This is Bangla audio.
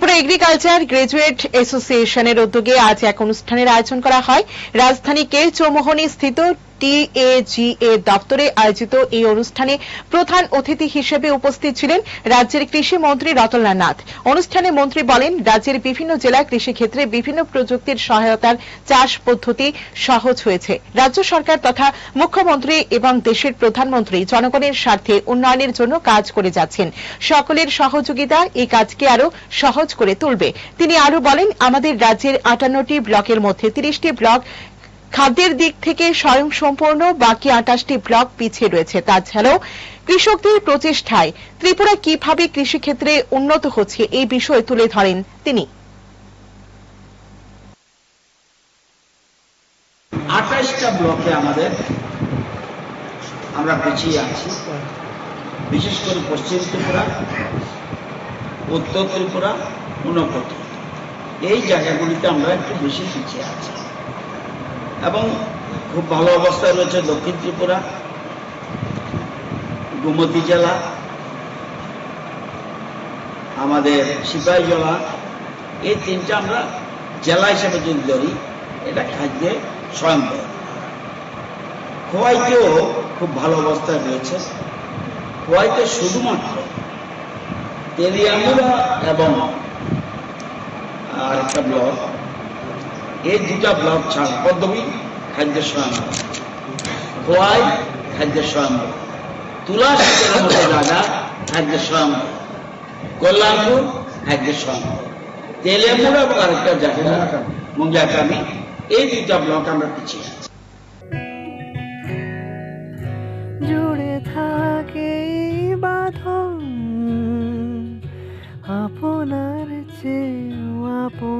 ত্রিপুরা এগ্রিকালচার গ্রাজুয়েট অ্যাসোসিয়েশনের উদ্যোগে আজ এক অনুষ্ঠানের আয়োজন করা হয়। রাজধানী কে চৌমোহনী স্থিত টিএজিএ দপ্তরে আয়োজিত এই অনুষ্ঠানে প্রধান অতিথি হিসেবে উপস্থিত ছিলেন রাজ্যের কৃষি মন্ত্রী রতনলাল নাথ। অনুষ্ঠানে মন্ত্রী বলেন, রাজ্যের বিভিন্ন জেলায় কৃষিক্ষেত্রে বিভিন্ন প্রযুক্তির সহায়তার চাষ পদ্ধতি সহজ হয়েছে। রাজ্য সরকার তথা মুখ্যমন্ত্রী এবং দেশের প্রধানমন্ত্রী জনগণের স্বার্থে উন্নয়নের জন্য কাজ করে যাচ্ছেন। সকলের সহযোগিতা এই কাজকে আরও সহজ করে তুলবে। তিনি আরও বলেন, আমাদের রাজ্যের আটান্নটি ব্লকের মধ্যে তিরিশটি ব্লক খাদ্যের দিক থেকে স্বয়ংসম্পূর্ণ, বাকি আটাশটি ব্লক পিছিয়ে রয়েছে। তাছাড়াও কৃষকদের প্রচেষ্টায় ত্রিপুরা কীভাবে কৃষিক্ষেত্রে উন্নত হচ্ছে এই বিষয় তুলে ধরেন তিনি। আঠাশটা ব্লকে আমাদের আমরা পিছিয়ে আছি। বিশেষ করে পশ্চিম ত্রিপুরা, উত্তর ত্রিপুরা ঊনকোটি এই জায়গাগুলিতে আমরা একটু বেশি পিছিয়ে আছি। এবং খুব ভালো অবস্থায় রয়েছে দক্ষিণ ত্রিপুরা, গোমতী জেলা, আমাদের সিপাহী জেলা। এই তিনটা আমরা জেলা হিসেবে যদি ধরি, এটা খাদ্যে স্বয়ংবর খোয়াইতেও খুব ভালো অবস্থায় রয়েছে। খোয়াইতে শুধুমাত্র তেলিয়ামুড়া এবং আরেকটা ব্লক এই দুটা ব্লক ছাড়া পদ্মবী খাদ্য স্বয়ংবর খোয়াই খাদ্য স্বয়ংবর তুলা শীতের মতো জায়গা খাদ্য স্বয়ংবর কল্যাণপুর খাদ্য স্বয়ংবর তেলিয়ামুড়া এবং আরেকটা জায়গা মুঙ্গাকামি এই দুটা ব্লক আমরা পিছিয়ে আছি। থাকে বাঁধন, আপনার চেয়েও আপন